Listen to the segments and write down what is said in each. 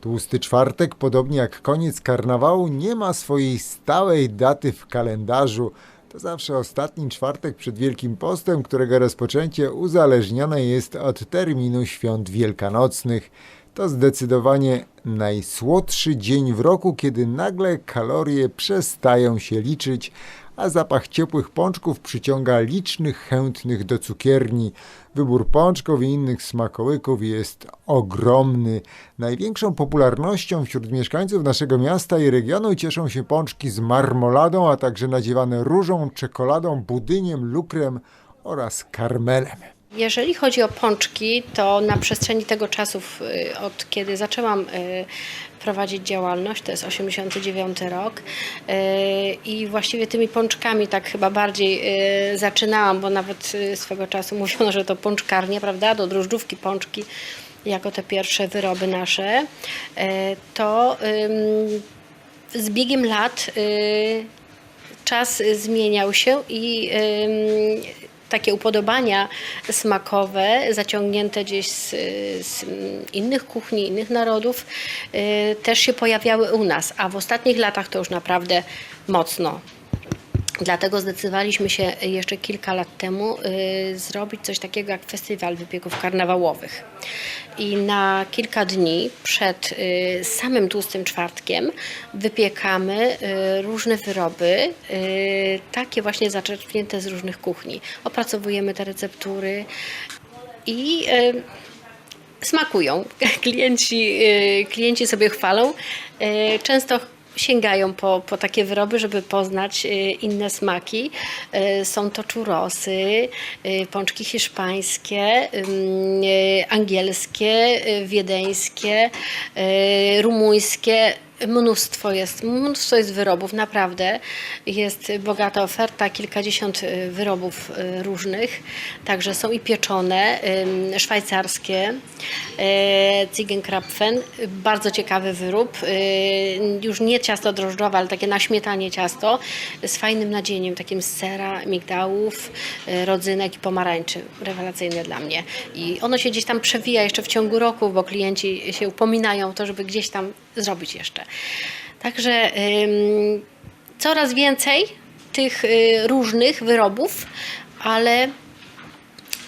Tłusty czwartek, podobnie jak koniec karnawału, nie ma swojej stałej daty w kalendarzu. To zawsze ostatni czwartek przed Wielkim Postem, którego rozpoczęcie uzależnione jest od terminu świąt wielkanocnych. To zdecydowanie najsłodszy dzień w roku, kiedy nagle kalorie przestają się liczyć, a zapach ciepłych pączków przyciąga licznych chętnych do cukierni. Wybór pączków i innych smakołyków jest ogromny. Największą popularnością wśród mieszkańców naszego miasta i regionu cieszą się pączki z marmoladą, a także nadziewane różą, czekoladą, budyniem, lukrem oraz karmelem. Jeżeli chodzi o pączki, to na przestrzeni tego czasu, y, od kiedy zaczęłam y, prowadzić działalność, to jest 89 rok y, i właściwie tymi pączkami tak chyba bardziej zaczynałam, bo nawet swego czasu mówiono, że to pączkarnia, prawda, do drożdżówki pączki jako te pierwsze wyroby nasze, to z biegiem lat czas zmieniał się i takie upodobania smakowe, zaciągnięte gdzieś z, z innych kuchni, innych narodów, y, też się pojawiały u nas, a w ostatnich latach to już naprawdę mocno. Dlatego zdecydowaliśmy się jeszcze kilka lat temu y, zrobić coś takiego jak festiwal wypieków karnawałowych. I na kilka dni przed y, samym tłustym czwartkiem wypiekamy y, różne wyroby, y, takie właśnie zaczerpnięte z różnych kuchni. Opracowujemy te receptury i y, smakują. Klienci, y, klienci sobie chwalą. Y, Często sięgają po, po takie wyroby, żeby poznać y, inne smaki. Y, Są to czurosy, y, pączki hiszpańskie, angielskie, wiedeńskie, rumuńskie. Mnóstwo jest, mnóstwo jest wyrobów, naprawdę. Jest bogata oferta, kilkadziesiąt y, wyrobów y, różnych. Także są i pieczone, szwajcarskie, y, Ziegenkrapfen, bardzo ciekawy wyrób. Już nie ciasto drożdżowe, ale takie na śmietanie ciasto z fajnym nadzieniem, takim z sera, migdałów, rodzynek i pomarańczy. Rewelacyjne dla mnie. I ono się gdzieś tam przewija jeszcze w ciągu roku, bo klienci się upominają o to, żeby gdzieś tam zrobić jeszcze. Także coraz więcej tych y, różnych wyrobów, ale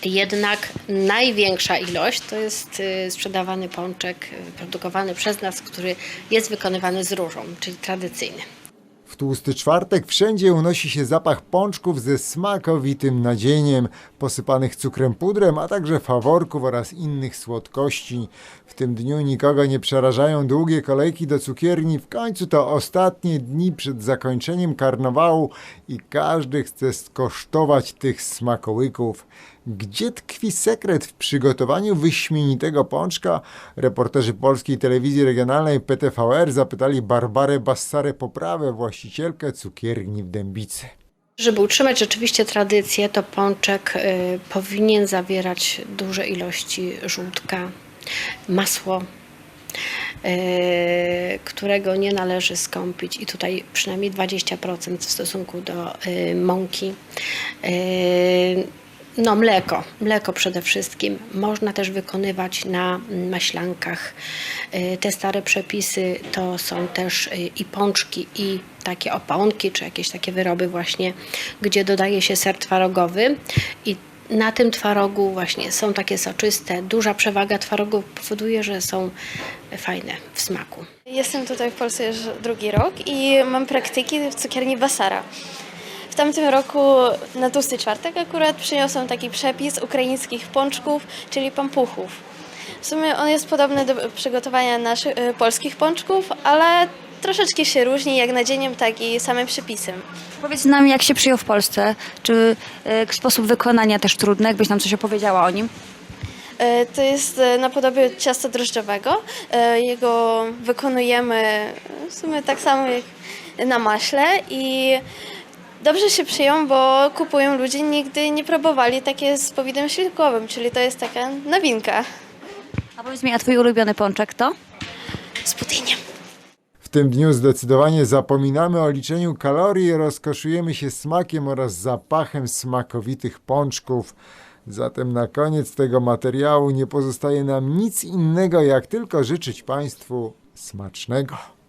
jednak największa ilość to jest y, sprzedawany pączek y, produkowany przez nas, który jest wykonywany z różą, czyli tradycyjny. Tłusty czwartek wszędzie unosi się zapach pączków ze smakowitym nadzieniem, posypanych cukrem pudrem, a także faworków oraz innych słodkości. W tym dniu nikogo nie przerażają długie kolejki do cukierni. W końcu to ostatnie dni przed zakończeniem karnawału i każdy chce skosztować tych smakołyków. Gdzie tkwi sekret w przygotowaniu wyśmienitego pączka? Reporterzy Polskiej Telewizji Regionalnej PTVR zapytali Barbarę Bassarę Poprawę, właścicielkę cukierni w Dębicy. Żeby utrzymać rzeczywiście tradycję, to pączek y, powinien zawierać duże ilości żółtka, masło, y, którego nie należy skąpić i tutaj przynajmniej 20% w stosunku do y, mąki. Y, no mleko, mleko przede wszystkim. Można też wykonywać na maślankach. Y, Te stare przepisy to są też y, i pączki, i takie oponki, czy jakieś takie wyroby właśnie, gdzie dodaje się ser twarogowy i na tym twarogu właśnie są takie soczyste. Duża przewaga twarogu powoduje, że są fajne w smaku. Jestem tutaj w Polsce już drugi rok i mam praktyki w cukierni Basara. W tamtym roku na tłusty czwartek akurat przyniosłam taki przepis ukraińskich pączków, czyli pampuchów. W sumie on jest podobny do przygotowania naszych e, polskich pączków, ale troszeczkę się różni jak nadzieniem, tak i samym przepisem. Powiedz nam, jak się przyjął w Polsce? Czy e, sposób wykonania też trudny? Jakbyś nam coś opowiedziała o nim? E, To jest e, napodobie ciasta drożdżowego. E, Jego wykonujemy w sumie tak samo jak na maśle i dobrze się przyjął, bo kupują ludzie, nigdy nie próbowali takie z powidem śliwkowym, czyli to jest taka nowinka. A powiedz mi, a twój ulubiony pączek to? Z pudyniem. W tym dniu zdecydowanie zapominamy o liczeniu kalorii rozkoszujemy się smakiem oraz zapachem smakowitych pączków. Zatem na koniec tego materiału nie pozostaje nam nic innego, jak tylko życzyć Państwu Smacznego!